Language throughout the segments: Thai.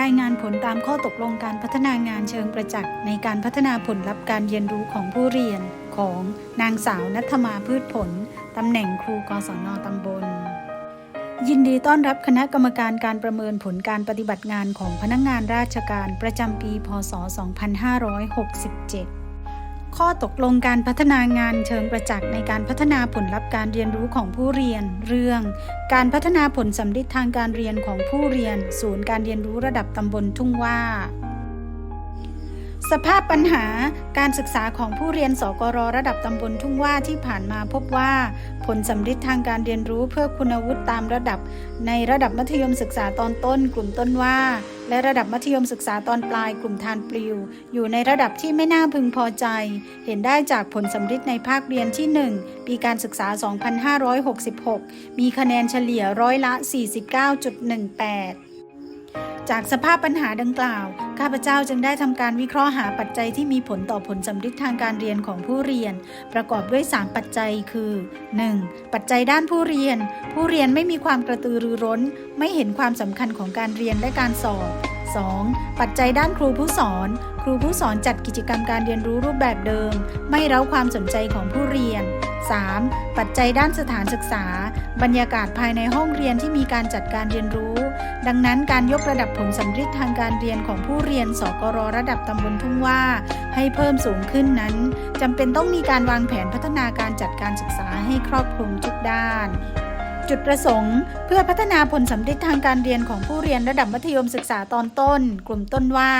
รายงานผลตามข้อตกลงการพัฒนางานเชิงประจักษ์ในการพัฒนาผลลัพธ์การเรียนรู้ของผู้เรียนของนางสาวนัทมาพืชผล ตำแหน่งครูกศนตำบล ยินดีต้อนรับคณะกรรมการการประเมินผลการปฏิบัติงานของพนักงงานราชการประจำปี พศ 2567 ข้อตกลงการพัฒนางานเชิงประจักษ์ในการพัฒนาผลลัพธ์การเรียนรู้ของผู้เรียน เรื่อง การพัฒนาผลสำลิดทางการเรียนของผู้เรียน ศูนย์การเรียนรู้ระดับตำบลทุ่งว่าสภาพปัญหาการศึกษาของผู้เรียนสกรระดับตำบลทุ่งว่าที่ผ่านมาพบว่า ผลสำลิดทางการเรียนรู้เพื่อคุณวุฒิตามระดับ ในระดับมัธยมศึกษาตอนต้น กลุ่มต้นว่า และระดับมัธยมศึกษาตอนปลายกลุ่มทานปลิว อยู่ในระดับที่ไม่น่าพึงพอใจ เห็นได้จากผลสำลิดในภาคเรียนที่ 1 ปีการศึกษา 2566 มีคะแนนเฉลี่ยร้อยละ 49.18 จากสภาพปัญหาดังกล่าว ข้าพเจ้าจึงได้ทำการวิเคราะห์หาปัจจัยที่มีผลต่อผลสำลิดทางการเรียนของผู้เรียน ประกอบด้วย 3 ปัจจัยคือ 1. ปัจจัยด้านผู้เรียน ผู้เรียนไม่มีความกระตือรือร้น ไม่เห็นความสำคัญของการเรียนและการสอบ 2. ปัจจัยด้านครูผู้สอน ครูผู้สอนจัดกิจกรรมการเรียนรู้รูปแบบเดิม ไม่เร้าความสนใจของผู้เรียน 3. ปัจจัยด้านสถานศึกษา บรรยากาศภายในห้องเรียนที่มีการจัดการเรียนรู้ ดังนั้นการยกระดับผลสำลิดทางการเรียนของผู้เรียนสกรระดับตำบลทุ่งว่าให้เพิ่มสูงขึ้นนั้นจำเป็นต้องมีการวางแผนพัฒนาการจัดการศึกษาให้ครอบคลุมทุกด้านจุดประสงค์ เพื่อพัฒนาผลสำลิดทางการเรียนของผู้เรียนระดับมัธยมศึกษาตอนต้น กลุ่มต้นว่า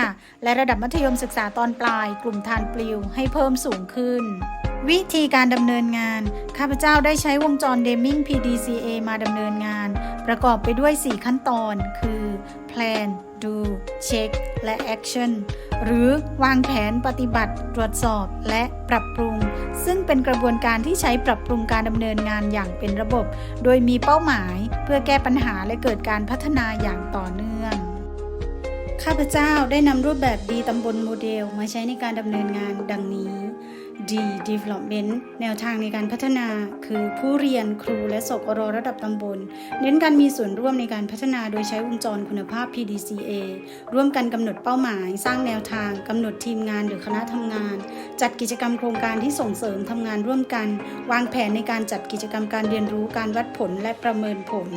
และระดับมัธยมศึกษาตอนปลาย กลุ่มทานปลิวให้เพิ่มสูงขึ้น วิธีการดำเนินงาน ข้าพเจ้าได้ใช้วงจร Deming PDCA มาดำเนินงาน ประกอบไปด้วย 4 ขั้นตอน คือ Plan Do Check และ Action หรือวางแผนปฏิบัติ ตรวจสอบและปรับปรุง ซึ่งเป็นกระบวนการที่ใช้ปรับปรุงการดำเนินงานอย่างเป็นระบบ โดยมีเป้าหมายเพื่อแก้ปัญหาและเกิดการพัฒนาอย่างต่อเนื่อง ข้าพเจ้าได้นำรูปแบบดีตำบลโมเดล มาใช้ในการดำเนินงานดังนี้ D Development แนวทางในการพัฒนา คือผู้เรียนครูและสกรระดับตำบล เน้นการมีส่วนร่วมในการพัฒนาโดยใช้วงจรคุณภาพ PDCA ร่วมกันกำหนดเป้าหมาย สร้างแนวทางกำหนดทีมงานหรือคณะทำงาน จัดกิจกรรมโครงการที่ส่งเสริมทำงานร่วมกัน วางแผนในการจัดกิจกรรมการเรียนรู้การวัดผลและประเมินผล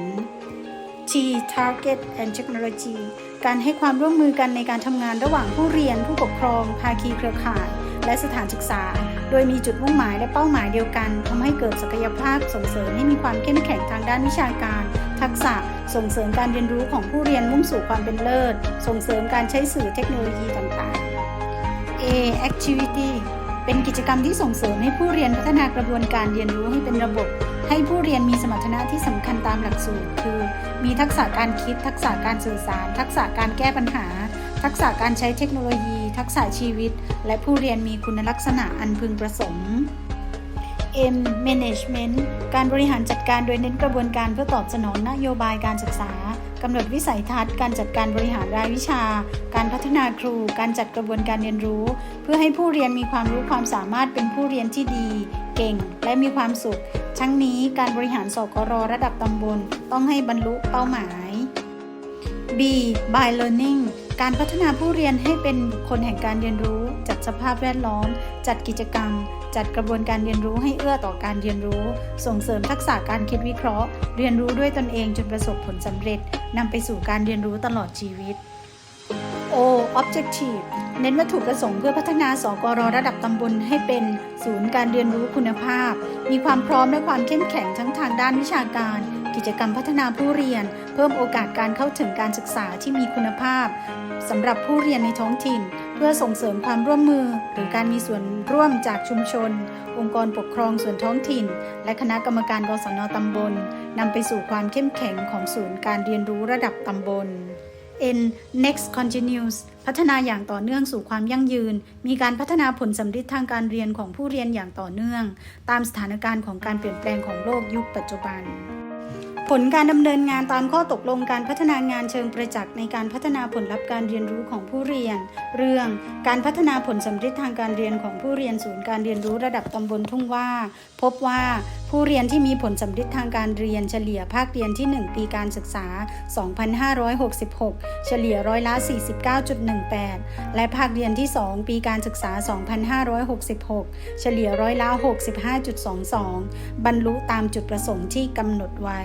Target and Technology การให้ความร่วมมือกันในการทำงานระหว่างผู้เรียน ผู้ปกครอง ภาคีเครือข่าย และสถานศึกษา โดยมีจุดมุ่งหมายและเป้าหมายเดียวกันทำให้เกิดศักยภาพส่งเสริมให้มีความเข้มแข็งทางด้านวิชาการ ทักษะ ส่งเสริมการเรียนรู้ของผู้เรียนมุ่งสู่ความเป็นเลิศ ส่งเสริมการใช้สื่อเทคโนโลยีต่างๆ A Activity เป็นกิจกรรมที่ส่งเสริมให้ผู้เรียนพัฒนากระบวนการเรียนรู้ให้เป็นระบบ ให้ผู้เรียนมีสมรรถนะที่สำคัญตามหลักสูตร คือ มีทักษะการคิด ทักษะการสื่อสาร ทักษะการแก้ปัญหา ทักษะการใช้เทคโนโลยี ทักษะชีวิต และผู้เรียนมีคุณลักษณะอันพึงประสงค์ M Management การบริหารจัดการโดยเน้นกระบวนการเพื่อตอบสนองนโยบายการศึกษากำหนดวิสัยทัศน์การจัดการบริหารรายวิชา การพัฒนาครู การจัดกระบวนการเรียนรู้ เพื่อให้ผู้เรียนมีความรู้ความสามารถเป็นผู้เรียนที่ดี เก่ง และมีความสุข ทั้งนี้การบริหารสกรระดับตำบล ต้องให้บรรลุเป้าหมาย B by learning การพัฒนาผู้เรียนให้เป็นคนแห่งการเรียนรู้ จัดสภาพแวดล้อม จัดกิจกรรม จัดกระบวนการเรียนรู้ให้เอื้อต่อการเรียนรู้ ส่งเสริมทักษะการคิดวิเคราะห์ เรียนรู้ด้วยตนเองจนประสบผลสำเร็จนำไปสู่การเรียนรู้ตลอดชีวิต O Objective เน้นวัตถุประสงค์เพื่อพัฒนาสกรระดับตำบลให้เป็นศูนย์การเรียนรู้คุณภาพ มีความพร้อมและความเข้มแข็งทั้งทางด้านวิชาการ กิจกรรมพัฒนาผู้เรียน เพิ่มโอกาสการเข้าถึงการศึกษาที่มีคุณภาพสำหรับผู้เรียนในท้องถิ่น พื่อส่งเสริมความร่วมมือ หรือการมีส่วนร่วมจากชุมชน องค์กรปกครองส่วนท้องถิ่น และคณะกรรมการกศนตำบลนำไปสู่ความเข้มแข็งของศูนย์การเรียนรู้ระดับตำบล N next continues พัฒนาอย่างต่อเนื่องสู่ความยั่งยืน มีการพัฒนาผลสำลิดทางการเรียนของผู้เรียนอย่างต่อเนื่อง ตามสถานการณ์ของการเปลี่ยนแปลงของโลกยุคปัจจุบัน ผลการดำเนินงานตามข้อตกลงการพัฒนางานเชิงประจักษ์ในการพัฒนาผลลัพธ์การเรียนรู้ของผู้เรียน เรื่องการพัฒนาผลสมฤทธิ์ทางการเรียนของผู้เรียนศูนย์การเรียนรู้ระดับตำบลทุ่งว่า พบว่า ผู้เรียนที่มีผลสำเร็จทางการเรียนเฉลี่ยภาคเรียนที่ 1 ปีการศึกษา 2566 เฉลี่ยร้อยละ 49.18 และภาคเรียนที่ 2 ปีการศึกษา 2566 เฉลี่ยร้อยละ 65.22 บรรลุตามจุดประสงค์ที่กำหนดไว้